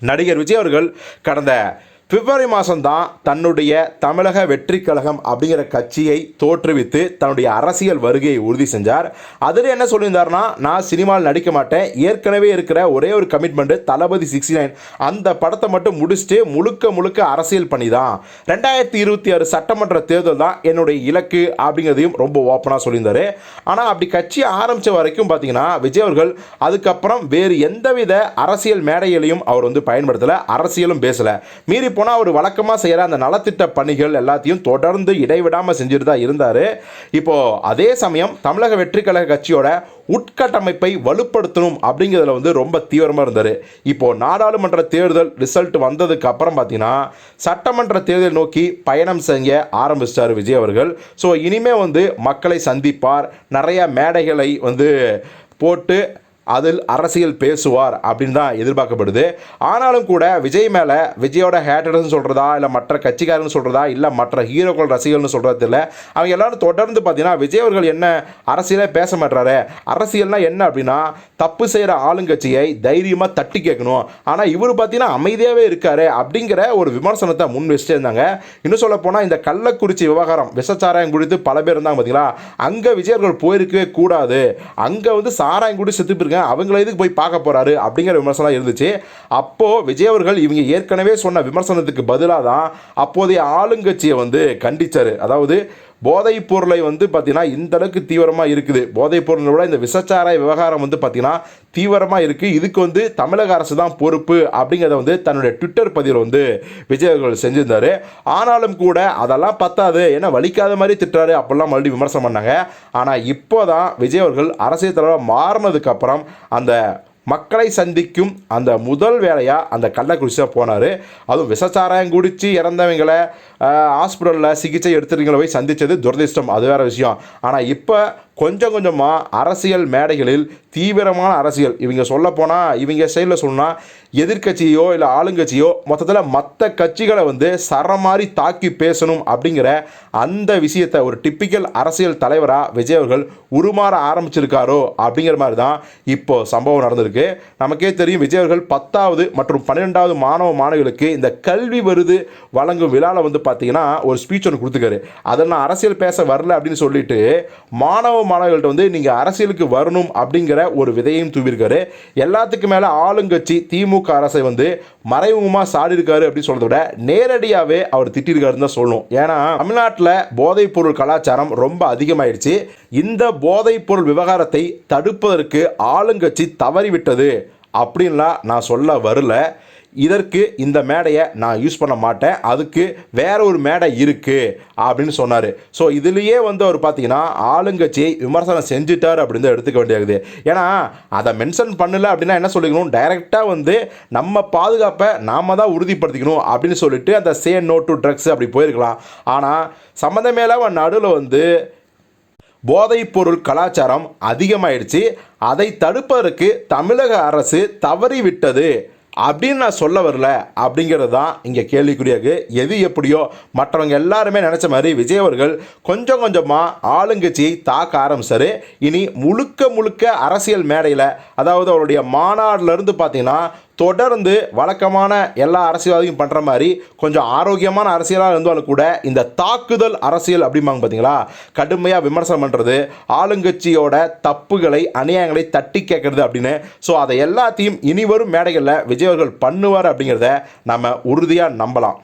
நடிகர் விஜய் அவர்கள் கடந்த பிப்ரவரி மாதம்தான் தன்னுடைய தமிழக வெற்றி கழகம் அப்படிங்கிற கட்சியை தோற்றுவித்து தன்னுடைய அரசியல் வருகையை உறுதி செஞ்சார். அதில் என்ன சொல்லியிருந்தாருன்னா நான் சினிமாவில் நடிக்க மாட்டேன். ஏற்கனவே இருக்கிற ஒரே ஒரு கமிட்மெண்ட்டு தளபதி சிக்ஸ்டி நைன் அந்த படத்தை மட்டும் முடிச்சுட்டு முழுக்க முழுக்க அரசியல் பண்ணி தான் ரெண்டாயிரத்தி இருபத்தி ஆறு சட்டமன்ற தேர்தல் தான் என்னுடைய இலக்கு அப்படிங்கிறதையும் ரொம்ப ஓப்பனாக சொல்லியிருந்தார். ஆனால் அப்படி கட்சி ஆரம்பித்த வரைக்கும் பார்த்தீங்கன்னா விஜய் அவர்கள் அதுக்கப்புறம் வேறு எந்தவித அரசியல் மேடைகளையும் அவர் வந்து பயன்படுத்தலை அரசியலும் பேசலை. மீறி போனால் அவர் வழக்கமாக செய்கிற அந்த நலத்திட்ட பணிகள் எல்லாத்தையும் தொடர்ந்து இடைவிடாமல் செஞ்சுட்டு தான் இருந்தார். இப்போது அதே சமயம் தமிழக வெற்றி கழக கட்சியோட உட்கட்டமைப்பை வலுப்படுத்தணும் அப்படிங்கிறதுல வந்து ரொம்ப தீவிரமாக இருந்தார். இப்போது நாடாளுமன்ற தேர்தல் ரிசல்ட் வந்ததுக்கு அப்புறம் பார்த்தீங்கன்னா சட்டமன்ற தேர்தல் நோக்கி பயணம் செய்ய ஆரம்பிச்சிட்டார் விஜய் அவர்கள். ஸோ இனிமேல் வந்து மக்களை சந்திப்பார். நிறைய மேடைகளை வந்து போட்டு அதில் அரசியல் பேசுவார் அப்படின்னு தான் எதிர்பார்க்கப்படுது. ஆனாலும் கூட விஜய் மேலே விஜயோட ஹேட்டர்ஸ்னு சொல்கிறதா இல்லை மற்ற கட்சிக்காரன்னு சொல்கிறதா இல்லை மற்ற ஹீரோக்கள் ரசிகர்கள்னு சொல்கிறது இல்லை அவங்க எல்லாரும் தொடர்ந்து பார்த்தீங்கன்னா விஜய் அவர்கள் என்ன அரசியலே பேச மாட்டாரு அரசியல்னால் என்ன அப்படின்னா தப்பு செய்கிற ஆளுங்கட்சியை தைரியமாக தட்டி கேட்கணும். ஆனால் இவர் பார்த்தீங்கன்னா அமைதியாகவே இருக்காரு அப்படிங்கிற ஒரு விமர்சனத்தை முன் வச்சுட்டே இருந்தாங்க. இன்னும் சொல்ல போனால் இந்த கள்ளக்குறிச்சி விவகாரம் விசச்சாராயம் குடித்து பல பேர் இருந்தாங்க பார்த்தீங்களா அங்கே விஜயர்கள் போயிருக்கவே கூடாது. அங்கே வந்து சாராயம் குடி செத்து போயிருங்க. அவங்கள எதுக்கு போய் பார்க்க போறாரு அப்படிங்கிற விமர்சனம் இருந்துச்சு. அப்போது விஜய் அவர்கள் இவங்க ஏற்கனவே சொன்ன விமர்சனத்துக்கு பதிலாக தான் அப்போதைய ஆளுங்கட்சியை வந்து கண்டித்தார் அதாவது போதைப் பொருளை வந்து பார்த்தீங்கன்னா இந்த அளவுக்கு தீவிரமாக இருக்குது. போதைப் பொருளை விட இந்த விசச்சாராய விவகாரம் வந்து பார்த்தீங்கன்னா தீவிரமாக இருக்குது இதுக்கு வந்து தமிழக அரசு தான் பொறுப்பு அப்படிங்கிறத வந்து தன்னுடைய ட்விட்டர் பதிவில் வந்து விஜய் அவர்கள் செஞ்சிருந்தார். ஆனாலும் கூட அதெல்லாம் பத்தாது. ஏன்னா வலிக்காத மாதிரி திட்டுறாரு. அப்படிலாம் மறுபடியும் விமர்சனம் பண்ணாங்க. ஆனால் இப்போ தான் விஜய் அவர்கள் அரசியல் தலைவராக மாறினதுக்கப்புறம் அந்த மக்களை சந்திக்கும் அந்த முதல் வேலையாக அந்த கள்ளக்குறிச்சி தான் போனார். அதுவும் விஷச்சாராயம் குடித்து இறந்தவங்களை ஹாஸ்பிட்டலில் சிகிச்சை எடுத்துறவங்களை போய் சந்தித்தது துரதிர்ஷ்டம். அது வேறு விஷயம். ஆனால் இப்போ கொஞ்சம் கொஞ்சமாக அரசியல் மேடைகளில் தீவிரமான அரசியல். இவங்க சொல்ல போனால் இவங்க சைடில் சொன்னால் எதிர்க்கட்சியோ இல்லை ஆளுங்கட்சியோ மொத்தத்தில் மற்ற கட்சிகளை வந்து சர மாதிரி தாக்கி பேசணும் அப்படிங்கிற அந்த விஷயத்தை ஒரு டிப்பிக்கல் அரசியல் தலைவராக விஜய் அவர்கள் உருமாற ஆரம்பிச்சிருக்காரோ அப்படிங்கிற மாதிரி தான் இப்போது சம்பவம் நடந்திருக்கு. நமக்கே தெரியும் விஜய் அவர்கள் பத்தாவது மற்றும் பன்னிரெண்டாவது மாணவ மாணவிகளுக்கு இந்த கல்வி விருது வழங்கும் விழாவில் வந்து பார்த்தீங்கன்னா ஒரு ஸ்பீச் ஒன்று கொடுத்துக்காரு அதில் நான் அரசியல் பேச வரல அப்படின்னு சொல்லிட்டு மாணவ மாணவர்கள்ட்ட வந்து நீங்கள் அரசியலுக்கு வரணும் அப்படிங்கிற ஒரு விதையும் தூவிருக்காரு எல்லாத்துக்கு மேலே ஆளுங்கட்சி திமுக அரசை வந்து மறைமுகமாக சாடி இருக்காரு அப்படின்னு சொல்கிறத விட நேரடியாகவே அவர் திட்டிருக்காருன்னு தான் சொல்லணும். ஏன்னா தமிழ்நாட்டில் போதைப் பொருள் கலாச்சாரம் ரொம்ப அதிகமாயிடுச்சு. இந்த போதைப் பொருள் விவகாரத்தை தடுப்பதற்கு ஆளுங்கட்சி தவறிவிட்டது அப்படின்லாம் நான் சொல்ல வரல. இதற்கு இந்த மேடையை நான் யூஸ் பண்ண மாட்டேன். அதுக்கு வேற ஒரு மேடை இருக்குது அப்படின்னு சொன்னார். ஸோ இதுலேயே வந்து அவர் பார்த்தீங்கன்னா ஆளுங்கட்சியை விமர்சனம் செஞ்சுட்டார் அப்படின்னு தான் எடுத்துக்க வேண்டியது ஏன்னா அதை மென்ஷன் பண்ணல அப்படின்னா என்ன சொல்லிக்கணும்? டைரெக்டாக வந்து நம்ம பாதுகாப்பை நாம தான் உறுதிப்படுத்திக்கணும் அப்படின்னு சொல்லிட்டு அந்த சே நோ டு ட்ரக்ஸ் அப்படி போயிருக்கலாம். ஆனால் சம்மந்தமே இல்லாமல் நடுவில் வந்து போதைப்பொருள் கலாச்சாரம் அதிகமாயிடுச்சு. அதை தடுப்பதற்கு தமிழக அரசு தவறிவிட்டது. அப்படின்னு நான் சொல்ல வரல அப்படிங்கிறது தான் இங்கே கேள்விக்குறியாகு. எது எப்படியோ மற்றவங்க எல்லாருமே நினச்ச மாதிரி விஜய் அவர்கள் கொஞ்சம் கொஞ்சமாக ஆளுங்கட்சியை தாக்க ஆரம்பிச்சாரு. இனி முழுக்க முழுக்க அரசியல் மேடையில் அதாவது அவருடைய மாநாடுலேருந்து பார்த்திங்கன்னா தொடர்ந்து வழக்கமான எல்லா அரசியல்வாதியும் பண்ணுற மாதிரி கொஞ்சம் ஆரோக்கியமான அரசியலாக இருந்தாலும் கூட இந்த தாக்குதல் அரசியல் அப்படிம்பாங்க பார்த்தீங்களா கடுமையாக விமர்சனம் பண்ணுறது ஆளுங்கட்சியோட தப்புகளை அநியாயங்களை தட்டி கேட்கறது அப்படின்னு. ஸோ அதை எல்லாத்தையும் இனி வரும் மேடைகளில் விஜய் அவர்கள் பண்ணுவார் அப்படிங்கிறத நம்ம உறுதியாக நம்பலாம்.